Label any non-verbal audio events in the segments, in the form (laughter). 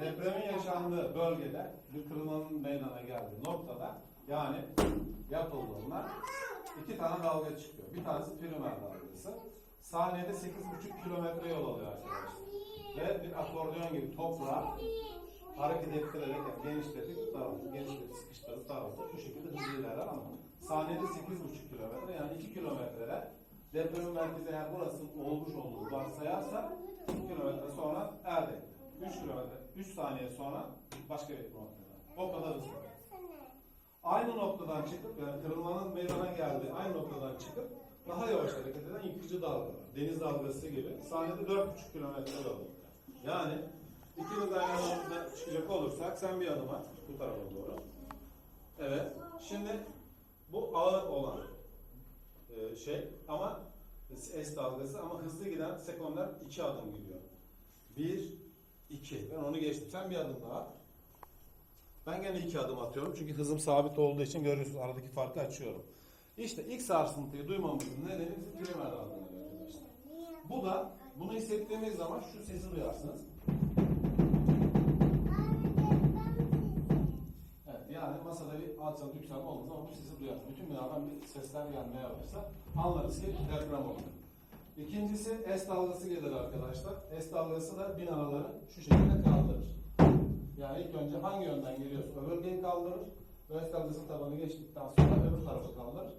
depremin yaşandığı bölgede bir kırılmanın meydana geldiği noktada yani yapıldığında iki tane dalga çıkıyor. Bir tanesi primer dalgası. Saniyede 8,5 kilometre yol alıyor arkadaşlar. Ve bir akordeon gibi toprağı hareket ettirerek yani genişletip daraltır, genişletip sıkıştırıp daraltır. Bu şekilde hızlı ilerler ama saniyede 8,5 kilometre yani 2 kilometrede depremin merkezi eğer burası olmuş olduğu varsayarsa 2 kilometre sonra elde. 3 kilometre, 3 saniye sonra başka bir noktada. O kadar hızlı. Aynı noktadan çıkıp yani kırılmanın meydana geldiği aynı noktadan çıkıp daha yavaş hareket eden yıkıcı dalgalar. Deniz dalgası gibi saniyede 4,5 kilometre yol alıyor. Yani ikimiz aynı anda çıkacak olursak sen bir adım at bu tarafa doğru. Evet. Şimdi bu ağır olan e, şey ama S dalgası ama hızlı giden sekonder iki adım gidiyor. Bir, iki. Ben onu geçtim. Sen bir adım daha. Ben gene iki adım atıyorum çünkü hızım sabit olduğu için görüyorsunuz aradaki farkı açıyorum. İşte ilk sarsıntıyı duymamızın nedeni bizim primer dalgaları. Bu da bunu hissettiğimiz zaman şu sesi duyarsınız. Evet yani masada bir alçalı yükselme olduğu zaman bu sesi duyarsınız. Bütün binadan bir sesler gelmeye başlar. Anlarız ki deprem oldu. İkincisi S dalgası gelir arkadaşlar. S dalgası da binaları şu şekilde kaldırır. Yani ilk önce hangi yönden geliyorsa o bölgeyi kaldırır. S dalgasının tabanı geçtikten sonra öbür tarafı kaldırır.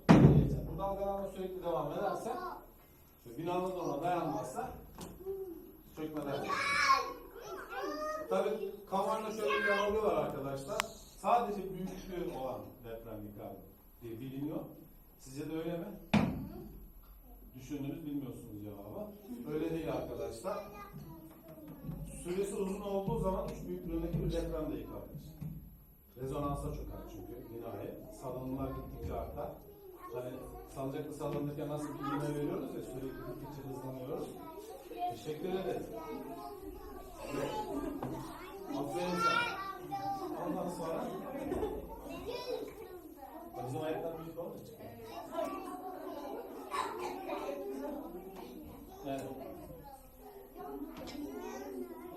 geçer. Bu dalgalanma sürekli devam ederse binanın ona dayanmazsa çökmeler. Tabii kafamda şöyle bir yanılgı var arkadaşlar. Sadece büyüklüğü olan deprem yıkar diye biliniyor. Sizce de öyle mi? Düşündünüz bilmiyorsunuz cevabı. Öyle değil arkadaşlar. Süresi uzun olduğu zaman üç büyüklüğündeki bir deprem de yıkabilir. Rezonansa çöker çünkü binayı. Salınımlar gittikçe artar. Hani salıncaklı sallanırken nasıl bir iğne veriyoruz ya sürekli gittikçe hızlanıyoruz. Teşekkür ederim. Evet. Aferin sana. Ondan sonra bizim ayaklar büyük olmuş çıkıyor. Evet.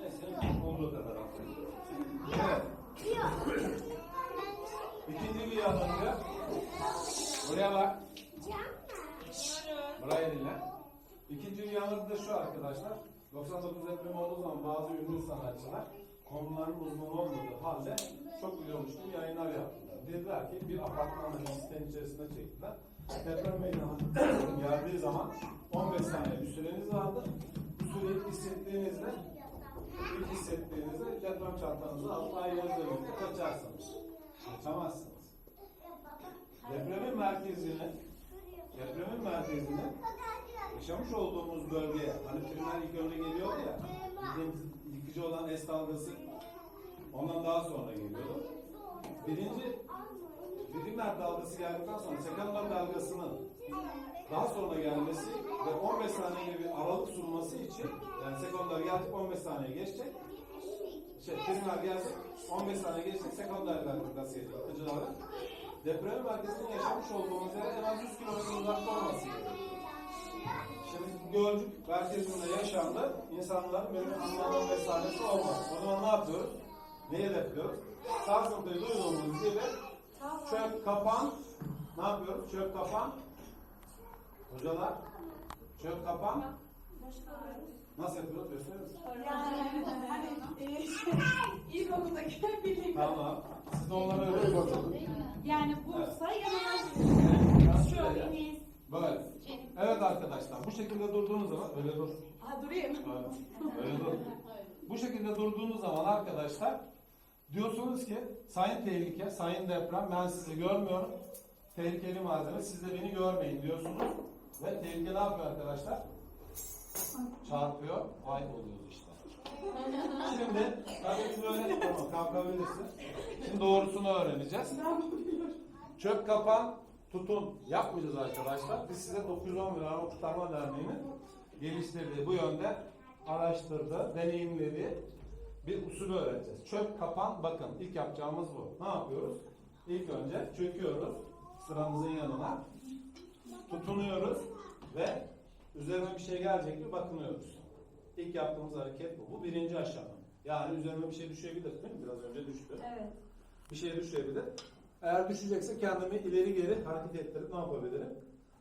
Neyse olduğu kadar aferin. Evet. İkinci bir yanılgı. Buraya bak. Buraya dinle. İkinci bir yanılgı da şu arkadaşlar. 99 depremi olduğu zaman bazı ünlü sanatçılar konuların uzman olmadığı halde çok biliyormuş gibi yayınlar yaptılar. Dediler ki bir apartmanda bir sitenin içerisinde çektiler. Deprem meydana (clears throat) geldiği zaman 15 saniye bir süreniz vardı. Bu süreyi hissettiğinizde ilk hissettiğinizde deprem çantanızı ailenizle birlikte kaçarsınız. Kaçamazsınız. Depremin merkezini depremin merkezini yaşamış olduğumuz bölgeye hani primer ilk önce geliyordu ya bildiğimiz yıkıcı olan S dalgası ondan daha sonra geliyordu. Birinci primer dalgası geldikten sonra sekonder dalgasının daha sonra gelmesi ve 15 saniye gibi bir aralık sunması için yani sekonder gelecek 15 saniye geçecek. Şey, primer gelecek 15 saniye geçecek sekonder dalgası gelecek dalga deprem merkezinin yaşamış olduğumuz yere en az 100 kilometre uzakta olması gerekiyor. Şimdi Gölcük merkezinde yaşandı. İnsanların böyle anlanan vesairesi olmaz. O zaman ne yapıyoruz? Neyi hedefliyoruz? Sarsıntıyı duyduğumuz gibi çöp kapan ne yapıyoruz? Çöp kapan hocalar çöp kapan nasıl yapıyoruz? Gösterir misin? Yani hani e, (laughs) ilkokuldaki birlikte. Tamam. Siz de onları öğreniyorsunuz. Yani Bursa yanına şu Enis. Böyle. Evet arkadaşlar bu şekilde durduğunuz zaman öyle dur. Ha durayım. Evet, Öyle dur. Bu şekilde durduğunuz zaman arkadaşlar diyorsunuz ki sayın tehlike, sayın deprem ben sizi görmüyorum. Tehlikeli malzeme siz de beni görmeyin diyorsunuz. Ve tehlike ne yapıyor arkadaşlar? Çarpıyor. Vay oluyoruz işte. Şimdi tabii böyle tamam kalkabilirsin. Şimdi doğrusunu öğreneceğiz. Çöp kapan tutun yapmayacağız arkadaşlar. Biz size 911 Arama Kurtarma Derneği'nin geliştirdiği bu yönde araştırdığı, deneyimlediği bir usulü öğreteceğiz. Çöp kapan bakın ilk yapacağımız bu. Ne yapıyoruz? İlk önce çöküyoruz sıramızın yanına. Tutunuyoruz ve üzerine bir şey gelecek mi bakınıyoruz. İlk yaptığımız hareket bu. Bu birinci aşama. Yani üzerime bir şey düşebilir değil mi? Biraz önce düştü. Evet. Bir şey düşebilir. Eğer düşecekse kendimi ileri geri hareket ettirip ne yapabilirim?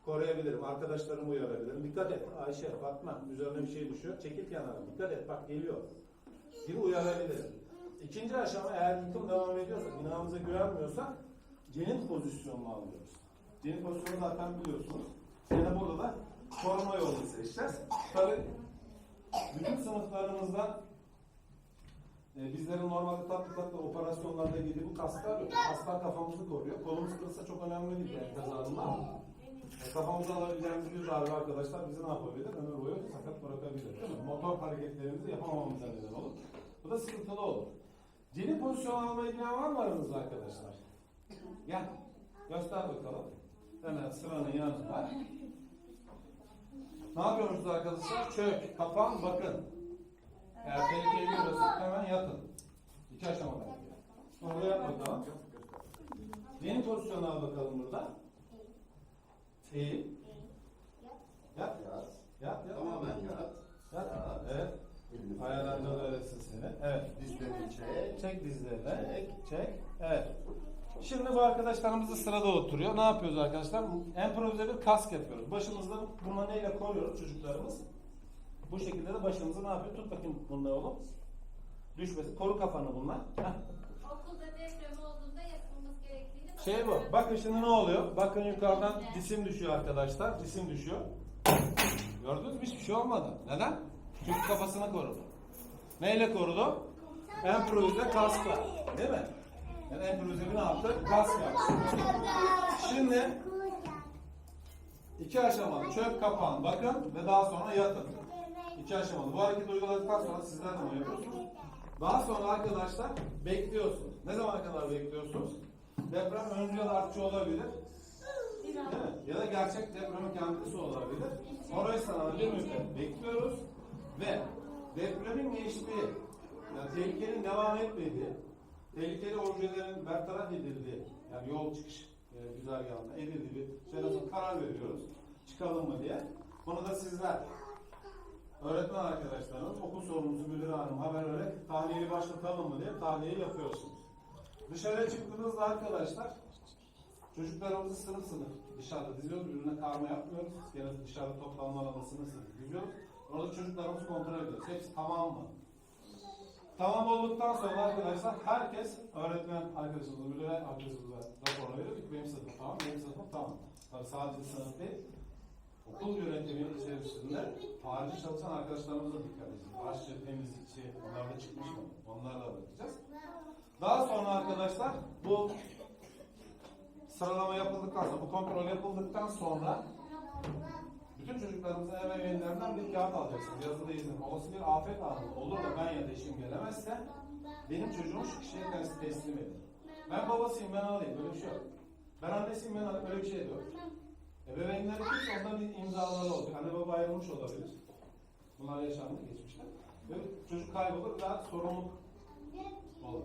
Koruyabilirim. Arkadaşlarımı uyarabilirim. Dikkat et Ayşe, Fatma. Üzerine bir şey düşüyor. Çekil kenara. Dikkat et. Bak geliyor. Gibi uyarabilirim. İkinci aşama eğer yıkım devam ediyorsa, binamıza güvenmiyorsak cenin pozisyonunu alıyoruz. Cenin pozisyonu zaten biliyorsunuz. Yine burada da koruma yolunu seçeceğiz. Tabii bütün sınıflarımızda e, bizlerin normalde tatlı tatlı operasyonlarda giydiği bu kasklar yok. Kasklar kafamızı koruyor. Kolumuz kırılsa çok önemli değil yani kazanma. E, kafamıza alabileceğimiz bir darbe arkadaşlar bizi ne yapabilir? Ömür boyu sakat bırakabilir. Değil mi? Motor hareketlerimizi yapamamamıza neden olur. Bu da sıkıntılı olur. Cenin pozisyon almayı bilen var mı aranızda arkadaşlar? Gel. Göster bakalım. Hemen sıranın yanında. Ne yapıyormuşuz arkadaşlar? Çök, kapan, bakın. Eğer tehlikeyi görüyorsak hemen yatın. İki aşamada. Sonra da yap bakalım. Yeni pozisyonu al bakalım burada. Eğil. Yat. Yat. Yat. Yat. Tamamen yat. Yat. Evet. Ayağından da öğretsin seni. Evet. Dizlerini çek. Çek dizlerini. Çek. Evet. Şimdi bu arkadaşlarımız da sırada oturuyor. Ne yapıyoruz arkadaşlar? Improvize bir kask yapıyoruz. Başımızda bunu neyle koruyoruz çocuklarımız? Bu şekilde de başımızı ne yapıyor? Tut bakayım bunları oğlum. Düşmesin. Koru kafanı bunlar. Heh. Okulda deprem olduğunda yapılması gerektiğini Şey bu. Bakın şimdi ne oluyor? Bakın yukarıdan cisim düşüyor arkadaşlar. Cisim düşüyor. Gördünüz mü? Hiçbir şey olmadı. Neden? Çünkü kafasını korudu. Neyle korudu? Improvize kaskla. Değil mi? Yani bir ne yaptı? Yaptı. Şimdi iki aşamalı. Çök kapan. Bakın ve daha sonra yatın. İki aşamalı. Bu hareketi uyguladıktan sonra sizler de bunu yapıyorsunuz. Daha sonra arkadaşlar bekliyorsunuz. Ne zamana kadar bekliyorsunuz? Deprem öncü ya da artçı olabilir. Ya da gerçek depremin kendisi olabilir. Orayı sana bir müddet bekliyoruz ve depremin geçtiği, yani tehlikenin devam etmediği, tehlikeli objelerin bertaraf edildiği, yani yol çıkış e, güzergahında edildiği bir şey karar veriyoruz. Çıkalım mı diye. Bunu da sizler öğretmen arkadaşlarınız, okul sorumlusu müdür hanım haber vererek tahliyeyi başlatalım mı diye tahliyeyi yapıyorsunuz. Dışarıya çıktığınızda arkadaşlar çocuklarımızı sınıf sınıf dışarıda diziyoruz. Birbirine karma yapmıyoruz. Gene dışarıda toplanma alanında sınıf sınıf diziyoruz. Orada çocuklarımızı kontrol ediyoruz. Hepsi tamam mı? Tamam olduktan sonra arkadaşlar herkes öğretmen arkadaşımıza, müdüre arkadaşımıza rapor veriyor. Benim sınıfım tamam, benim sınıfım tamam. Tabii sadece sınıf değil. Okul yönetimi içerisinde harici çalışan arkadaşlarımıza dikkat edeceğiz. Aşçı, temizlikçi, onlar da çıkmış mı? Onlarla bakacağız. Daha sonra arkadaşlar bu sıralama yapıldıktan sonra, bu kontrol yapıldıktan sonra bütün çocuklarımızın ebeveynlerinden bir kağıt alacaksınız. Yazılı izin. Olası bir afet anı olur da ben ya da eşim gelemezse benim çocuğum şu kişiye kendisi teslim edin. Ben babasıyım ben alayım. Böyle bir şey yok. Ben annesiyim ben alayım. Böyle bir şey yok. Ebeveynleri kimse ondan bir imzaları olacak. Anne baba ayrılmış olabilir. Bunlar yaşandı geçmişte. Ve çocuk kaybolur daha sorumluluk olur.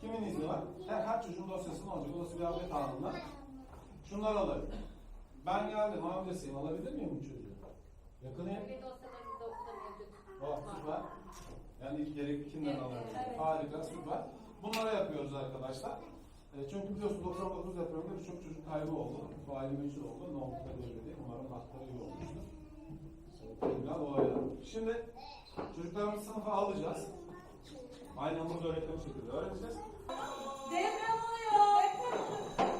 Kimin izni var? Her, her çocuğun dosyasının olacak. Olası bir afet anında. Şunları alabilir. Ben geldim hamilesiyim. Alabilir miyim bu çocuğu? Yakınıyım. Öyle. Oh süper. Yani ilk gerek kimden Evet. Harika süper. Bunları yapıyoruz arkadaşlar. E, çünkü biliyorsunuz 99 depreminde birçok çocuk kaybı oldu. Faili meçhul oldu. Ne oldu da belli değil. Umarım hakları iyi olmuştur. Kriminal olaylar. Şimdi çocuklarımızı sınıfa alacağız. Aynı anda öğretmen şekilde öğreteceğiz. Deprem oluyor. Hemen yat.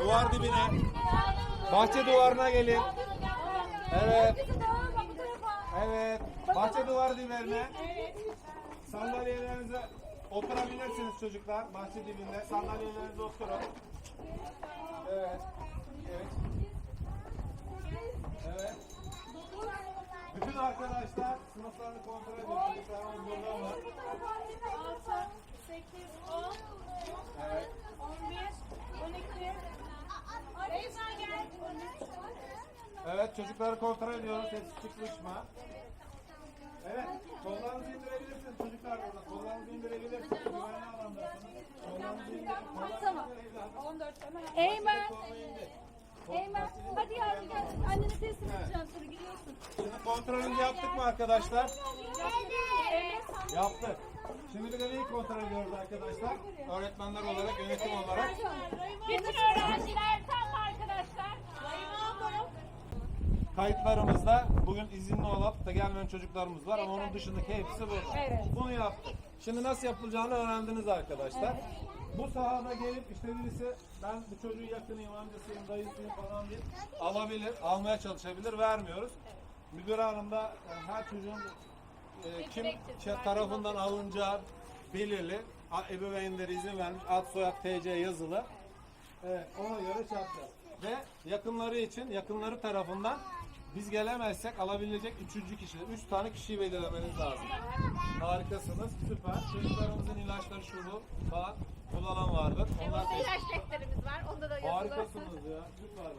Duvar dibine. Bahçe duvarına gelin. Evet. Evet. Bahçe duvar dibine. Sandalyelerinize oturabilirsiniz çocuklar. Bahçe dibinde. Sandalyelerinize oturun. Evet. Evet. Evet. Bütün arkadaşlar sınıflarını kontrol ediyor. Çocuklarımız burada mı? 6, 8, 10, Evet. 11, 12. Evet çocukları kontrol ediyoruz. Hepsi sıkışma. Evet. Kollarınızı indirebilirsiniz çocuklar burada. Kollarınızı indirebilirsiniz. Güvenli alandasınız. Kollarınızı. Kollarınızı Tamam. indirin evladım. 14 tamam. Eymen. Eymen. Hadi yavrum gel. Annene teslim edeceğim sonra. Şimdi kontrolümüzü yaptık mı arkadaşlar? Yaptık. Şimdi bir de neyi kontrol ediyoruz arkadaşlar? Öğretmenler olarak, yönetim olarak. Bütün öğrenciler tam mı arkadaşlar? Kayıtlarımızda bugün izinli olup da gelmeyen çocuklarımız var ama onun dışındaki hepsi burada. Evet. Bunu yaptık. Şimdi nasıl yapılacağını öğrendiniz arkadaşlar. Bu sahada gelip işte birisi ben bu çocuğun yakınıyım, amcasıyım, dayısıyım falan diye alabilir, almaya çalışabilir, vermiyoruz. Müdür hanım da e, her çocuğun e, kim tarafından alınacağı belirli. Ebeveynleri izin vermiş, ad soyad TC yazılı. Evet, ona göre çarpacağız. Ve yakınları için, yakınları tarafından biz gelemezsek alabilecek üçüncü kişi. Üç tane kişiyi belirlemeniz lazım. Harikasınız, süper. Çocuklarımızın ilaçları şu bu falan kullanan vardır. Onlar ilaç defterimiz var. Onda da yazılı. Harikasınız ya, süper.